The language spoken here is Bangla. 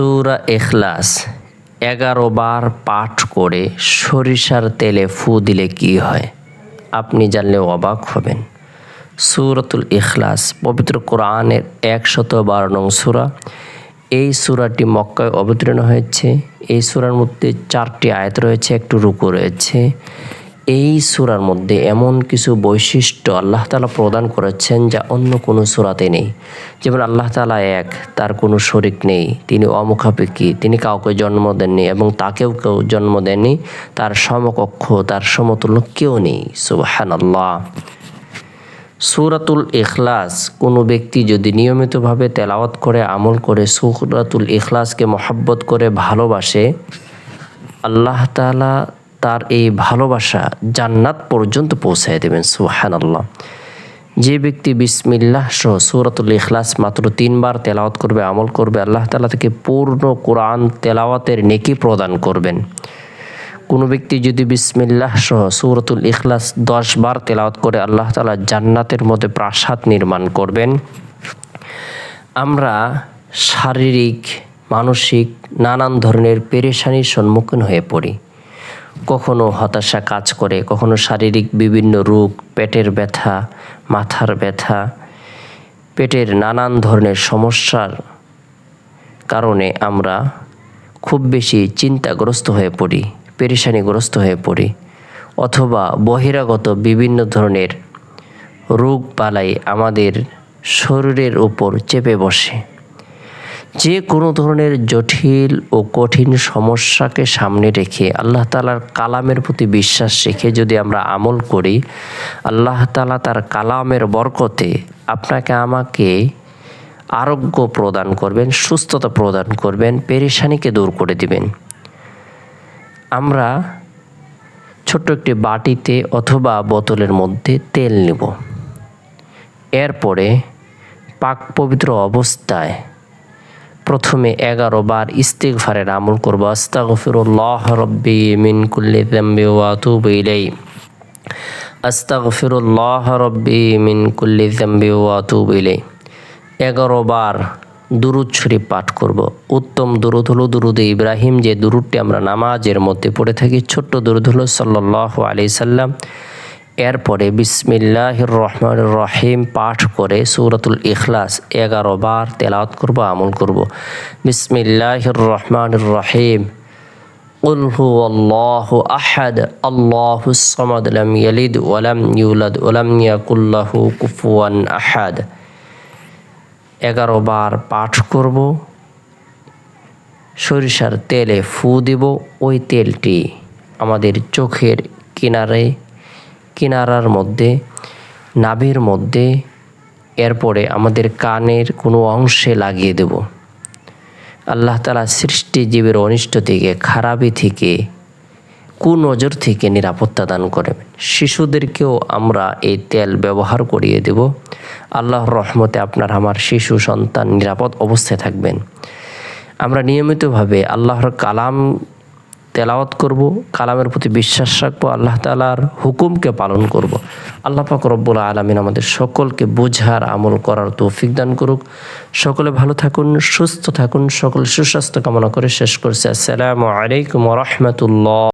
সূরা এখলাস এগারো বার পাঠ করে সরিষার তেলে ফু দিলে কি হয়? আপনি জানলে অবাক হবেন। সূরাতুল ইখলাস, পবিত্র কোরআনের একশত বারো নং সূরা। এই সূরাটি মক্কায় অবতীর্ণ হয়েছে। এই সূরার মধ্যে চারটি আয়াত রয়েছে, একটু রুকু রয়েছে। এই সুরার মধ্যে এমন কিছু বৈশিষ্ট্য আল্লাহ তালা প্রদান করেছেন যা অন্য কোনো সূরাতে নেই। যেমন আল্লাহ তালা এক, তার কোনো শরিক নেই, তিনি অমুখাপেক্ষী, তিনি কাউকে জন্ম দেননি এবং তাকেও কেউ জন্ম দেননি, তার সমকক্ষ, তার সমতুল্য কেউ নেই। সুবাহান আল্লাহ সুরাতুল ইখলাস, কোনো ব্যক্তি যদি নিয়মিতভাবে তেলাওয়াত করে, আমল করে, সুরাতুল ইখলাসকে মহাব্বত করে, ভালোবাসে, আল্লাহ তাআলা তার এই ভালোবাসা জান্নাত পর্যন্ত পৌঁছায় দেবেন সুহান আল্লাহ যে ব্যক্তি বিসমিল্লাহ সহ সুরাতুল ইখলাস মাত্র তিনবার তেলাওয়াত করবে, আমল করবে, আল্লাহ তালা তাকে পূর্ণ কোরআন তেলাওয়াতের নেকি প্রদান করবেন। কোনো ব্যক্তি যদি বিসমিল্লাহ সহ সুরতুল ইখলাস দশ বার তেলাওয়াত করে, আল্লাহ তালা জান্নাতের মধ্যে প্রাসাদ নির্মাণ করবেন। আমরা শারীরিক, মানসিক নানান ধরনের পেরেশানির সম্মুখীন হয়ে পড়ি। কখনো হতাশা কাজ করে, কখনো শারীরিক বিভিন্ন রোগ, পেটের ব্যথা, মাথার ব্যথা, পেটের নানান ধরনের সমস্যার কারণে আমরা খুব বেশি চিন্তাগ্রস্ত হয়ে পড়ি, পেরেশানিগ্রস্ত হয়ে পড়ি, অথবা বহিরাগত বিভিন্ন ধরনের রোগ বালাই আমাদের শরীরের উপর চেপে বসে। যে কোনো ধরনের জটিল ও কঠিন সমস্যাকে সামনে রেখে আল্লাহ তালার কালামের প্রতি বিশ্বাস রেখে যদি আমরা আমল করি, আল্লাহ তালা তার কালামের বরকতে আপনাকে আমাকে আরোগ্য প্রদান করবেন, সুস্থতা প্রদান করবেন, পেরেশানিকে দূর করে দিবেন। আমরা ছোট্ট একটি বাটিতে অথবা বোতলের মধ্যে তেল নেব। এরপরে পাক পবিত্র অবস্থায় প্রথমে এগারো বার ইস্তিগফারের আমল করব। আস্তাগফিরুল্লাহ রব্বি মিন কুল্লি যামবি ওয়া আতুবু ইলাই আস্তাগফিরুল্লাহ রব্বি মিন কুল্লি যামবি ওয়া আতুবু ইলাই এগারো বার দুরুদ শরীফ পাঠ করব। উত্তম দুরুদ হলো দুরুদ ইব্রাহিম। যে দুরুদটি আমরা নামাজের মধ্যে পড়ে থাকি, ছোট্ট দুরুদ হলো সাল্লাহ আলি সাল্লাম। এরপরে বিসমিল্লাহ রহমান রহিম পাঠ করে সৌরতুল ইখলাস এগারো বার তেলাওয়াত করব আমল করব বিসমিল্লাহ রহমান রহিম قل هو الله أحد الله الصمد لم يلد ولم يولد ولم يكن له كفوا أحد এগারো বার পাঠ করব সরিষার তেলে ফু দিব ওই তেলটি আমাদের চোখের কিনারে কিনারার মধ্যে, নাভির মধ্যে, এরপরে আমাদের কানের কোনো অংশে লাগিয়ে দেব। আল্লাহ তালা সৃষ্টি জীবের অনিষ্ট থেকে, খারাপি থেকে, কুনজর থেকে নিরাপত্তা দান করবেন শিশুদেরকেও আমরা এই তেল ব্যবহার করিয়ে দেব। আল্লাহর রহমতে আপনার আমার শিশু সন্তান নিরাপদ অবস্থায় থাকবেন। আমরা নিয়মিতভাবে আল্লাহর কালাম তেলাওয়াত করব, কালামের প্রতি বিশ্বাস রাখব, আল্লাহ তালার হুকুমকে পালন করব। আল্লাহ পাক রব্বুল আলমিন আমাদের সকলকে বোঝার, আমল করার তৌফিক দান করুক। সকলে ভালো থাকুন, সুস্থ থাকুন, সকল সুস্বাস্থ্য কামনা করে শেষ করছে। আসসালামু আলাইকুম রহমতুল্লাহ।